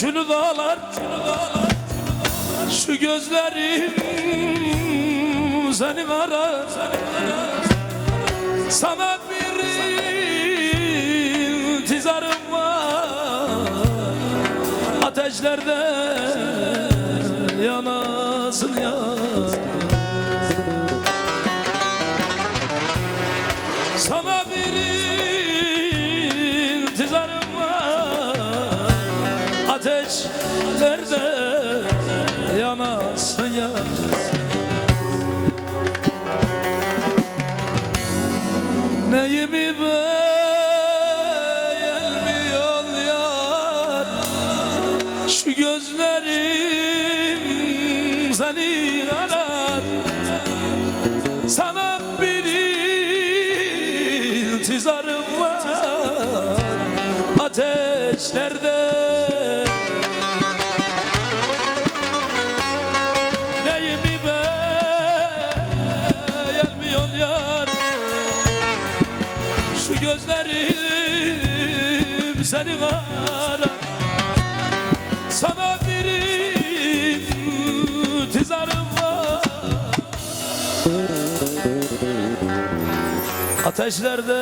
Külü dağlar, dağlar Şu gözlerim seni arar Sana bir intizarım var. Ateşlerde yanasın ya. Ateşlerde yanasın ya Neyimi beğenmiyor yar? Şu gözlerim seni arar Sana bir intizarım var. Ateşlerde gözlerim seni arar Sana bir intizarım var. Ateşlerde